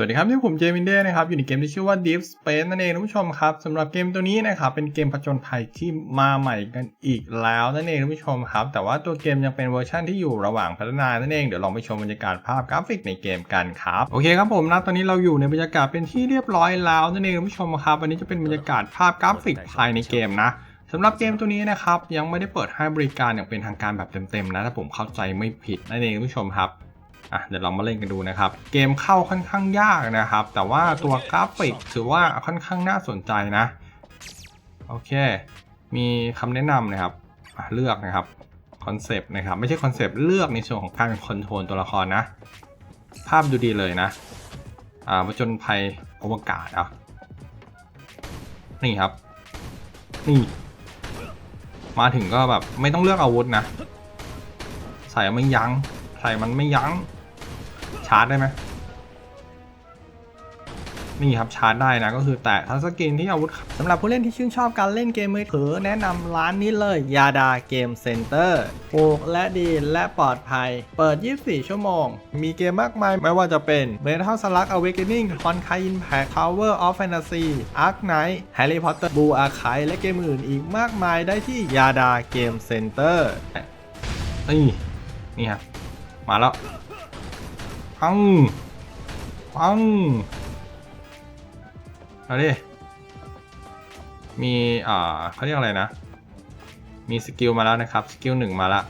สวัสดีครับที่ผมเจมินเด้นะครับอยู่ในเกมที่ชื่อว่า Deep Space นั่นเองท่านผู้ชมครับสำหรับเกมตัวนี้นะครับเป็นเกมผจญภัยที่มาใหม่กันอีกแล้วนั่นเองท่านผู้ชมครับ แต่ว่าตัวเกมยังเป็นเวอร์ชันที่อยู่ระหว่างพัฒนานั่นเองเดี๋ยวลองไปชมบรรยากาศภาพกราฟิกในเกมกันครับโอเคครับผมนะตอนนี้เราอยู่ในบรรยากาศเป็นที่เรียบร้อยแล้วนั่นเองท่านผู้ชมครับวันนี้จะเป็นบรรยากาศภาพกราฟิกภายในเกมนะสำหรับเกมตัวนี้นะครับยังไม่ได้เปิดให้บริการอย่างเป็นทางการแบบเต็มๆนะถ้าผมเข้าใจไม่ผิดนั่นเองท่านผู้ชมครับ อะเดี๋ยวเรามาเล่นกันดูนะครับ เกมเข้าค่อนข้างยากนะครับ แต่ว่าตัวกราฟิกถือว่าค่อนข้างน่าสนใจนะ โอเค มีคำแนะนำนะครับเลือกนะครับคอนเซปต์นะครับ ไม่ใช่คอนเซปต์เลือกในส่วนของการคอนโทรลตัวละครนะ ภาพดูดีเลยนะ อ่าผจญภัยอวกาศอะนี่ครับ นี่ มาถึงก็แบบไม่ต้องเลือกอาวุธนะ ใส่ไม่ยัง้งใส่มันไม่ยัง้ง ชาร์จได้ไหมนี่ครับชาร์จได้นะก็คือแตะทัชสกรีนที่อาวุธสำหรับผู้เล่นที่ชื่นชอบการเล่นเกมมือถือ แนะนำร้านนี้เลยยาดาเกมเซ็นเตอร์ถูกและดีและปลอดภัย เปิด 24 ชั่วโมง มีเกมมากมายไม่ว่าจะเป็น Metal Slug Awakening Honkai Impact Tower of Fantasy Ark Knight Harry Potter Blue Archive และเกมอื่นอีกมากมายได้ที่ยาดาเกมเซ็นเตอร์นี่นี่ครับมาแล้ว พัง พัง เอาดิ มี อ่าเขาเรียกอะไรนะ มีสกิลมาแล้วนะครับ สกิลหนึ่งมาละ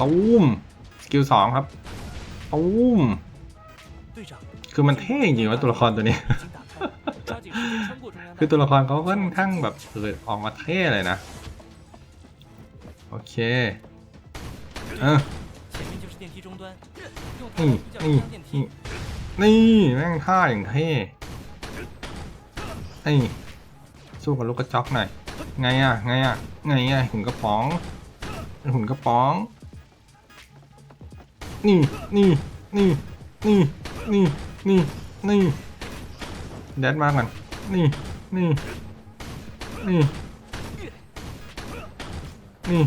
ตูมสกิลสองครับตูมคือมันเท่จริงว่าตัวละครตัวนี้ คือตัวละครเขาค่อนข้างแบบเออออกมาเท่เลยนะ โอเค เออ นี่นี่นี่นี่แม่งท่าอย่างเท่ไอสู้กับลูกกระจกหน่อย ไงอะ ไงอะ ไงอะหุ่นกระป๋อง หุ่นกระป๋อง นี่ นี่ นี่ นี่ นี่ นี่ นี่ แดดมากก่อน นี่ นี่ นี่ นี่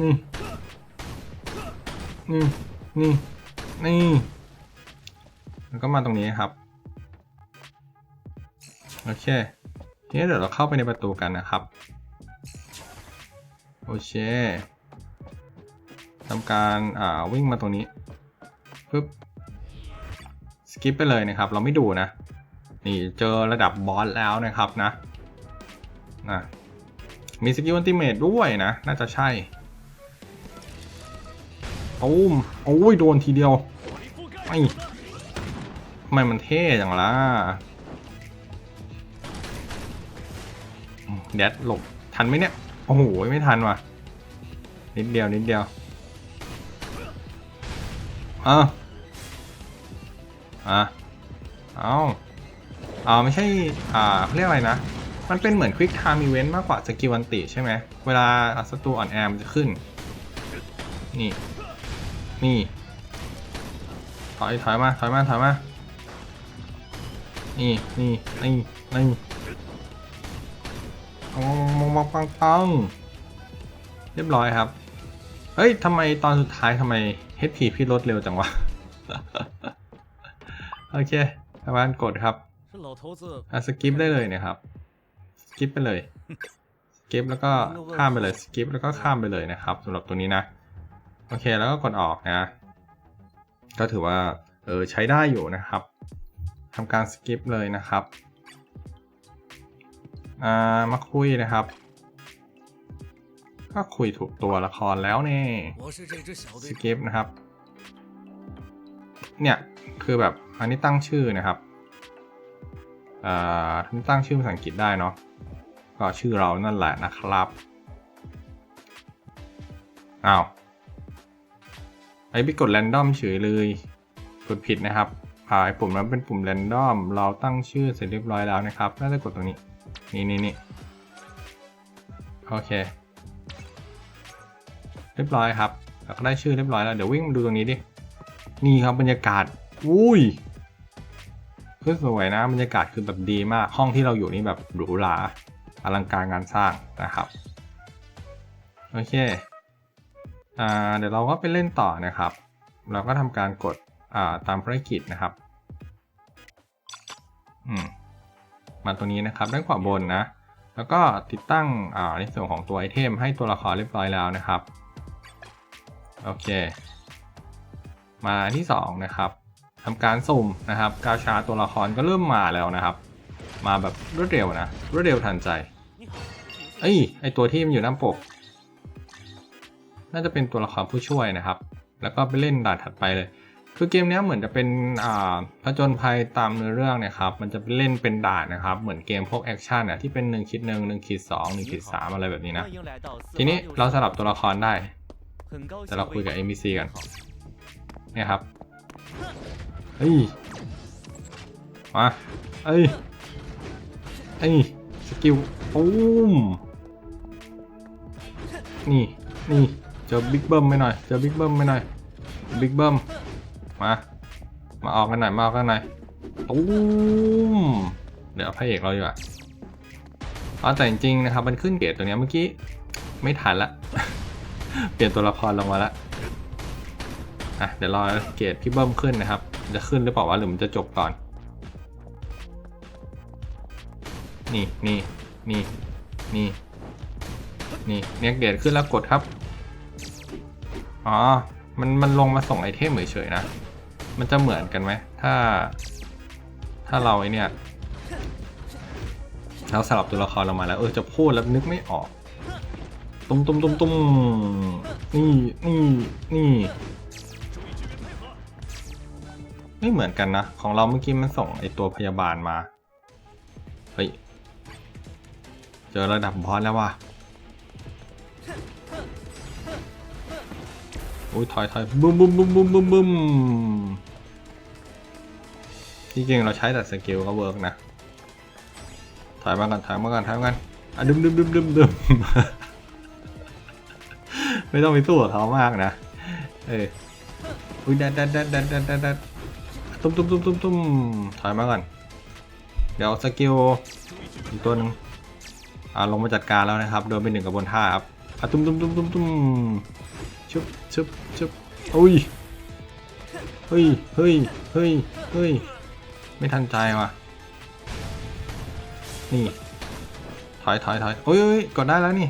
นี่ นี่ นี่ นี่ แล้วก็มาตรงนี้ครับ โอเค ทีนี้เดี๋ยวเราเข้าไปในประตูกันนะครับ โอเคทำการอ่าวิ่งมาตรงนี้ปึ๊บสกิปไปเลยนะครับ เราไม่ดูนะ นี่เจอระดับบอสแล้วนะครับนะนะมีสกิลอันติเมตด้วยนะ น่าจะใช่ ตูมโอ้ยโดนทีเดียวไม่ทำไมมันเท่อย่างล่ะอืมแดดหลบทันไหมเนี่ย โอ้โห ไม่ทันว่ะ นิดเดียวนิดเดียวอะอะเอาเอาไม่ใช่ อ่าเรียกอะไรนะ มันเป็นเหมือน Quick Time Event มากกว่าสกิลวันติใช่ไหม เวลาศัตรูอ่อนแอมันจะขึ้น นี่ นี่ถอยถอยมาถอยมาถอยมานี่นี่นี่นี่มองมองปังปังปังเรียบร้อยครับ เฮ้ยทำไมตอนสุดท้ายทำไม HP พี่ลดเร็วจังวะ โอเคทำงานกดครับอะสกิปได้เลยนะครับ สกิปไปเลย สกิปแล้วก็ข้ามไปเลย สกิปแล้วก็ข้ามไปเลยนะครับสำหรับตัวนี้นะ โอเคแล้วก็กดออกนะ ก็ถือว่าเออใช้ได้อยู่นะครับทำการสกิปเลยนะครับามาคุยนะครับ ก็คุยถูกตัวละครแล้วเนี่สกิปนะครับ เนี่ยคือแบบอันนี้ตั้งชื่อนะครับอ่านตั้งชื่อภาษาอังกฤษได้เนาะก็ชื่อเรานั่นแหละนะครับอ้าว อ้ไปกดแรนดอมเฉยเลย กดผิดนะครับอ่าไอ้ปุ่มนั้นเป็นปุ่มแรนดอม เราตั้งชื่อเสร็จเรียบร้อยแล้วนะครับ น่าจะกดตรงนี้ นี่นี่นี่โอเค เรียบร้อยครับเราก็ได้ชื่อเรียบร้อยแล้ว เดี๋ยววิ่งมาดูตรงนี้ดิ นี่ครับบรรยากาศ อุ้ยคือสวยนะ บรรยากาศคือแบบดีมาก ห้องที่เราอยู่นี่แบบหรูหรา อลังการงานสร้างนะครับ โอเค่าเดี๋ยวเราก็ไปเล่นต่อนะครับ เราก็ทำการกดอ่าตามภารกิจนะครับอืมมาตรงนี้นะครับด้านขวาบนนะ แล้วก็ติดตั้งอ่าในส่วนของตัวไอเทมให้ตัวละครเรียบร้อยแล้วนะครับ โอเค มาที่ 2 นะครับทำการสุ่มนะครับกาชาตัวละครก็เริ่มมาแล้วนะครับ มาแบบรวดเร็วนะรวดเร็วทันใจเอ้ยไอตัวที่มันอยู่น้ำปก น่าจะเป็นตัวละครผู้ช่วยนะครับ แล้วก็ไปเล่นด่านถัดไปเลย คือเกมนี้เหมือนจะเป็นอ่าผจญภัยตามเนื้อเรื่องนะครับ มันจะเล่นเป็นด่านนะครับ เหมือนเกมพวกแอคชั่นเนี่ยที่เป็น1คิดหนึ่งหนึ่งคิดสองหนึ่งคิดสามอะไรแบบนี้นะ ทีนี้เราสลับตัวละครได้ แต่เราคุยกับ NPC กันเนี่ยครับเฮ้ยมาเฮ้ยเฮ้ยสกิลปุ้มนี่นี่ เจอบิ๊กเบิ้มไปหน่อย เจอบิ๊กเบิ้มไปหน่อย บิ๊กเบิ้ม มา มาออกกันหน่อย มาออกกันหน่อยปุ้ม เดี๋ยวพระเอกเราอยู่อะอ๋อแต่จริงๆนะครับ มันขึ้นเกรดตัวนี้เมื่อกี้ ไม่ทันละ เปลี่ยนตัวละครลงมาละ อะ เดี๋ยวรอเกรดพี่เบิ้มขึ้นนะครับ จะขึ้นหรือเปล่าวะหรือมันจะจบก่อน นี่นี่นี่นี่นี่เนี่ยเกรดขึ้นแล้วกดครับ อ๋อ มันมันลงมาส่งไอเทมเฉยๆนะ มันจะเหมือนกันไหม ถ้า ถ้าเราไอเนี่ยเราสลับตัวละครเรามาแล้ว เออจะพูดแล้วนึกไม่ออก ตุ้มตุ้มตุ้มตุ้มนี่นี่นี่ไม่เหมือนกันนะ ของเราเมื่อกี้มันส่งไอตัวพยาบาลมา เฮ้ย เจอระดับบอสแล้วว่ะ อ้ยถอยถอยบึ้มบึ้มบึ้มบึ้มบึ้มบึ้มจริงๆเราใช้แต่สกิลก็เวิร์กนะถอยมากันถอยมากันถอยมากันอะดึมดึมดึมดึมดึมไม่ต้องไปสู้กับเขามากนะเอออุ้ยดัดดัดดัดดัดดัดดัดดัดตุ้มตุ้มตุ้มตุ้มตุ้มถอยมาก่อนเดี๋ยวสกิลอีกตัวหนึ่งอ่าลงมาจัดการแล้วนะครับโดนไปหนึ่งกับบนท่าครับอะตุ้มตุ้มตุ้มตุ้มตุ้ม ชุบชึบชึบอุ้ยเฮ้ยเฮ้ยเฮ้ยเฮ้ยไม่ทันใจว่ะ นี่ ถอยถอยถอยโอ้ยกดได้แล้วนี่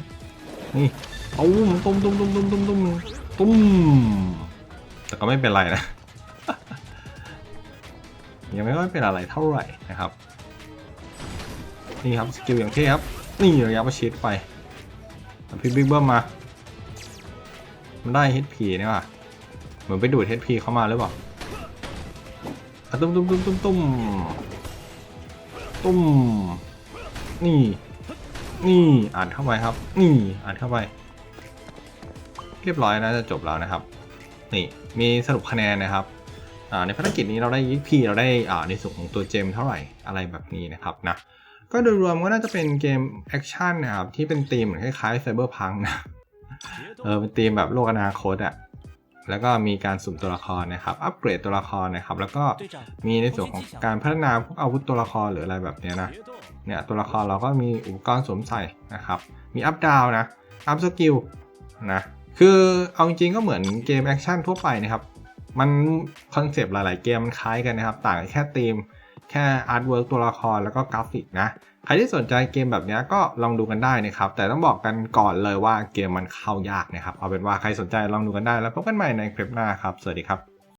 นี่เอาตุ้มตุ้มตุ้มตุ้มตุ้มตุ้มตุ้มแต่ก็ไม่เป็นไรนะ ยังไม่ค่อยเป็นอะไรเท่าไหร่นะครับ นี่ครับสกิลอย่างเท่ครับ นี่ระยะประชิดไปพี่บิ๊กเบิ้มมา มันได้ HP นี่ว่ะเหมือนไปดูด HP เข้ามาหรือเปล่าอะตุ้มตุ้มตุ้มตุ้มตุ้มตุ้มนี่ นี่อ่านเข้าไปครับ นี่อ่านเข้าไป เรียบร้อยนะจะจบแล้วนะครับ นี่มีสรุปคะแนนนะครับอ่าในภารกิจนี้เราได้ยิพีเราได้อ่าในส่วนของตัวเจมเท่าไหร่อะไรแบบนี้นะครับนะก็โดยรวมก็น่าจะเป็นเกมแอคชั่นนะครับที่เป็นธีมเหมือนคล้ายๆไซเบอร์พังนะ เออเป็นธีมแบบโลกอนาคตอะแล้วก็มีการสุ่มตัวละครนะครับ อัปเกรดตัวละครนะครับ แล้วก็มีในส่วนของการพัฒนาพวกอาวุธตัวละครหรืออะไรแบบนี้นะ เนี่ยตัวละครเราก็มีอุปกรณ์สวมใส่นะครับ มีอัปดาวนะ อัปสกิลนะ คือเอาจริงก็เหมือนเกมแอคชั่นทั่วไปนะครับ มันคอนเซปต์หลายๆเกมมันคล้ายกันนะครับ ต่างแค่ธีม แค่อาร์ตเวิร์กตัวละครแล้วก็กราฟิกนะ ใครที่สนใจเกมแบบนี้ก็ลองดูกันได้นะครับ แต่ต้องบอกกันก่อนเลยว่าเกมมันเข้ายากนะครับ เอาเป็นว่าใครสนใจลองดูกันได้แล้วพบกันใหม่ในคลิปหน้าครับ สวัสดีครับ